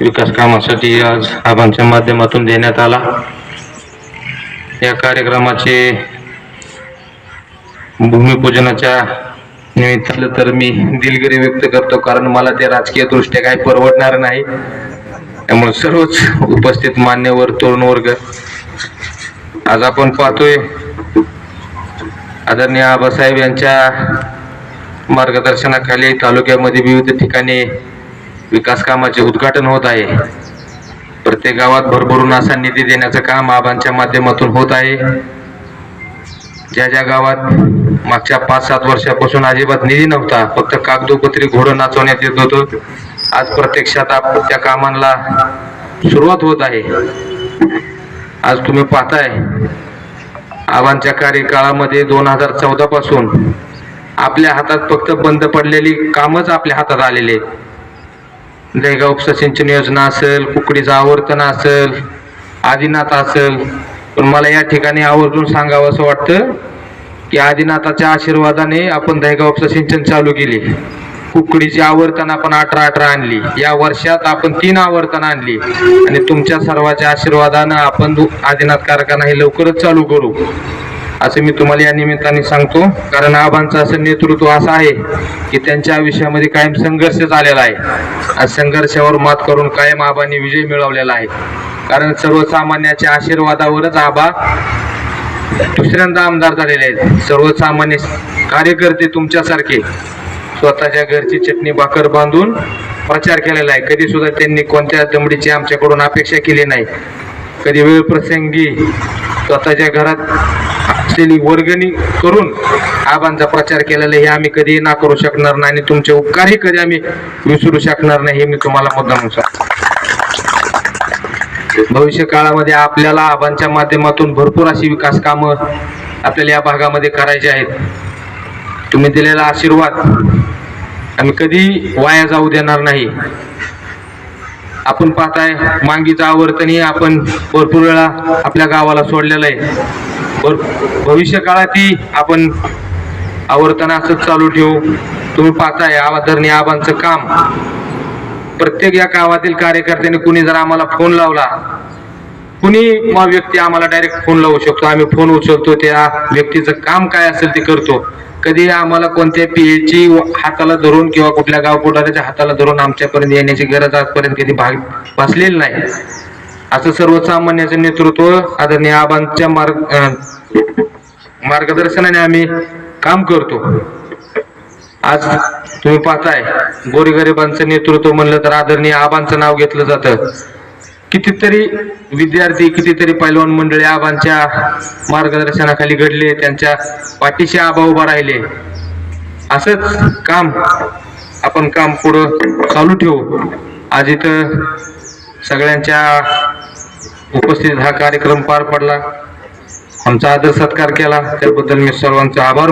विकास कामासाठी आज आबांच्या माध्यमातून देण्यात आला. या कार्यक्रमाचे भूमिपूजनाच्या निमित्तानं तर मी दिलगिरी व्यक्त करतो कारण मला ते राजकीय दृष्ट्या काही परवडणार नाही. त्यामुळे सर्वच उपस्थित मान्यवर तरुण वर्ग आज आपण पाहतोय आदरणीय आबासाहेब यांच्या मार्गदर्शनाखाली तालुक्यामध्ये विविध ठिकाणी विकास कामाचे उद्घाटन होत आहे. प्रत्येक गावात भरभरून असा निधी देण्याचं काम आबांच्या माध्यमातून होत आहे. ज्या ज्या गावात मागच्या पाच सात वर्षापासून अजिबात निधी नव्हता फक्त कागदोपत्री घोडं नाचवण्यात येत होतं. आज प्रत्यक्षात आप त्या कामांना सुरुवात होत आहे. आज तुम्ही पाहताय आबांच्या कार्यकाळामध्ये दोन हजार चौदा पासून आपल्या हातात फक्त बंद पडलेली कामच आपल्या हातात आलेली आहेत. दहेगाव उपसा सिंचन योजना असेल कुकडीचं आवर्तन असेल आदिनाथ असेल. पण मला या ठिकाणी आवर्जून सांगावं असं वाटतं की आदिनाथाच्या आशीर्वादाने आपण दहेगाव उपसा सिंचन चालू केली. कुकडीची आवर्तन आपण अठरा अठरा आणली. या वर्षात आपण तीन आवर्तन आणली. आणि तुमच्या सर्वांच्या आशीर्वादानं आपण दु- आदिनाथ कारखाना हे लवकरच चालू करू. असं मी तुम्हाला या निमित्ताने सांगतो. कारण आबांचं असं नेतृत्व असं आहे की त्यांच्या आयुष्यामध्ये कायम संघर्ष झालेला आहे. आज संघर्षावर मात करून कायम आबांनी विजय मिळवलेला आहे. कारण सर्वसामान्याच्या आशीर्वादावरच आबा दुसऱ्यांदा आमदार झालेले आहेत. सर्वसामान्य कार्यकर्ते तुमच्यासारखे स्वतःच्या घरची चटणी भाकर बांधून प्रचार केलेला आहे. कधी सुद्धा त्यांनी कोणत्या दमडीची आमच्याकडून अपेक्षा केली नाही. कधी वेळ प्रसंगी स्वतःच्या घरात असलेली वर्गणी करून आबांचा प्रचार केलेला हे आम्ही कधीही ना करू शकणार नाही आणि तुमचे उपकारही कधी आम्ही विसरू शकणार नाही हे मी तुम्हाला मुद्दा भविष्य काळामध्ये आपल्याला आबांच्या माध्यमातून भरपूर अशी विकास कामं आपल्याला या भागामध्ये करायची आहेत. तुम्ही दिलेला आशीर्वाद आम्ही कधी वाया जाऊ देणार नाही. आपण पाहताय मांगीचं आवर्तनही आपण भरपूर वेळा आपल्या गावाला सोडलेलं आहे. भविष्य काळातही आपण आवर्तन असंच चालू ठेवू. तुम्ही पाहताय आवादरणी आबांचं काम. प्रत्येक या गावातील कार्यकर्त्याने कुणी जर आम्हाला फोन लावला कुणी मग व्यक्ती आम्हाला डायरेक्ट फोन लावू शकतो. आम्ही फोन उचलतो त्या व्यक्तीचं काम काय असेल ते करतो. कधी आम्हाला कोणत्या पीएची हाताला धरून किंवा कुठल्या गाव पुढाऱ्याच्या हाताला धरून आमच्यापर्यंत येण्याची गरज आजपर्यंत कधी भाग भासलेली नाही. असं सर्वसामान्याचं नेतृत्व आदरणीय आबांच्या मार्ग मार्गदर्शनाने आम्ही काम करतो. आज तुम्ही पाहताय गोरगरिबांचं नेतृत्व म्हणलं तर आदरणीय आबांचं नाव घेतलं जातं. कितीतरी विद्यार्थी कितीतरी पैलवान मंडळी आबांच्या मार्गदर्शनाखाली घडले त्यांच्या पाठीशी आबा उभा राहिले. असंच काम आपण काम पुढं चालू ठेवू. आज इथं सगळ्यांच्या उपस्थित हा कार्यक्रम पार पडला. आमचा आदर सत्कार केला. त्याबद्दल मी सर्वांचा आभार